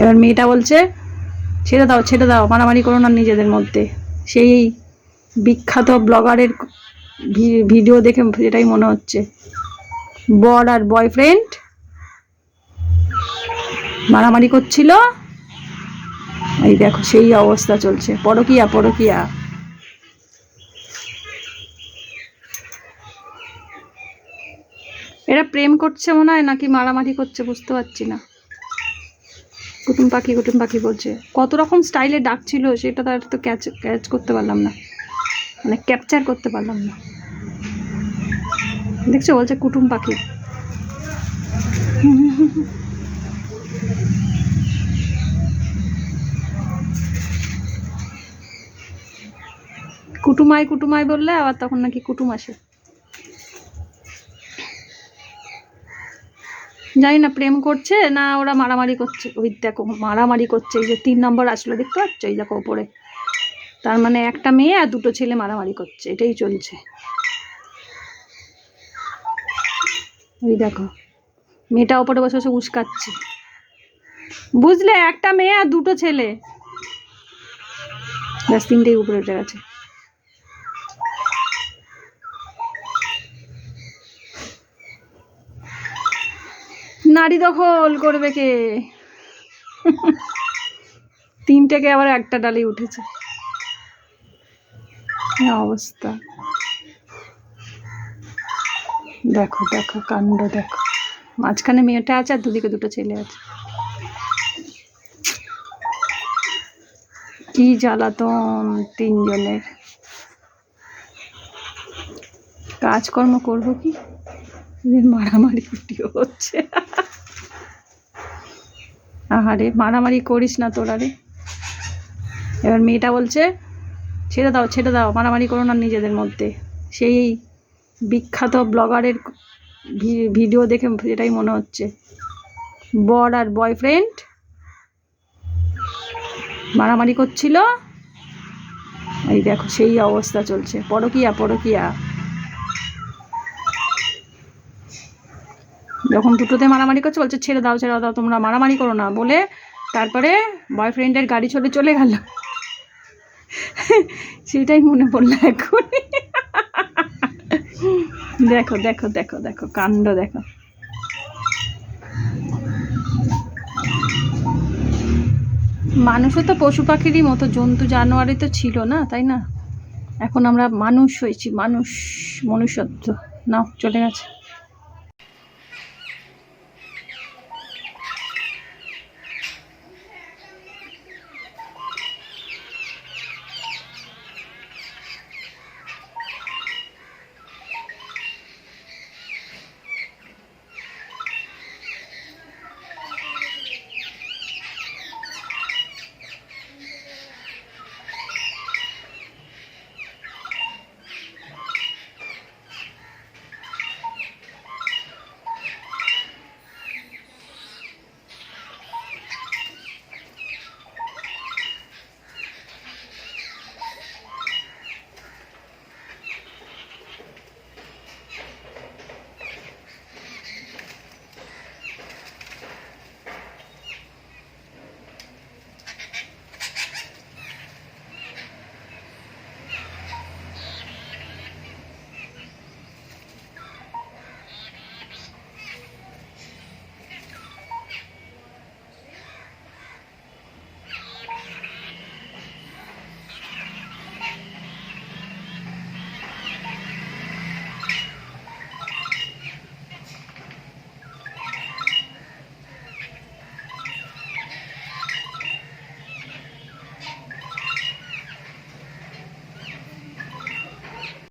এবার মেয়েটা বলছে, ছেড়ে দাও ছেড়ে দাও, মারামারি করো না নিজেদের মধ্যে। সেই বিখ্যাত ব্লগারের ভিডিও দেখে এটাই মনে হচ্ছে। বর আর বয়ফ্রেন্ড মারামারি করছিল। এই দেখো, সেই অবস্থা চলছে। পরকিয়া পরকিয়া। এরা প্রেম করছে মনে হয় নাকি মারামারি করছে বুঝতে পারছি না। কুটুম পাখি কুটুম পাখি বলছে। কত রকম স্টাইলে ডাকছিল, সেটা তার তো ক্যাচ ক্যাচ করতে পারলাম না। মানে ক্যাপচার করতে পারলাম না। দেখছ, বলছে কুটুম পাখি। কুটুমাই কুটুমাই বললে, আবার তখন নাকি কুটুম আসে। জানি না প্রেম করছে না ওরা মারামারি করছে। ওই দেখো, মারামারি করছে। এই যে তিন নম্বর আসলো, দেখতে পাচ্ছ? এই দেখো ওপরে। তার মানে একটা মেয়ে আর দুটো ছেলে মারামারি করছে। এটাই চলছে। ওই দেখো, মেয়েটা ওপরে বসে বসে উস্কাচ্ছে। বুঝলে, একটা মেয়ে আর দুটো ছেলে। ব্যাস, তিনটেই উপরে উঠে গেছে। নারী দখল করবে কে? তিনটেকে আবার একটা ডালে উঠেছে। অবস্থা? দেখো দেখো, কাণ্ড, দেখো। মাঝখানে মেয়েটা আছে আর দুদিকে দুটো ছেলে আছে। কি জ্বালাতন তিনজনের। কাজকর্ম করব কি? এদের মারামারি ভিডিও হচ্ছে। আহারে, মারামারি করিস না তোরা রে। এবার মেয়েটা বলছে, ছেড়ে দাও ছেড়ে দাও, মারামারি করো না নিজেদের মধ্যে। সেই বিখ্যাত ব্লগারের ভিডিও দেখে এটাই মনে হচ্ছে। বর আর বয়ফ্রেন্ড মারামারি করছিল। এই দেখো, সেই অবস্থা চলছে। পরকিয়া পরকিয়া। যখন দুটোতে মারামারি করছে, বলছে, ছেড়ে দাও ছেড়ে দাও, তোমরা মারামারি করো না। বলে তারপরে বয়ফ্রেন্ডের গাড়ি চলে চলে গেল। সেটাই মনে পড়ল এখন। দেখো দেখো দেখো দেখো, কাণ্ড দেখো। মানুষও তো পশু পাখিরই মতো, জন্তু, জানোয়ারই তো ছিল না, তাই না? এখন আমরা মানুষ হয়েছি, মানুষ, মনুষ্যত্ব। নাও, চলে গেছে।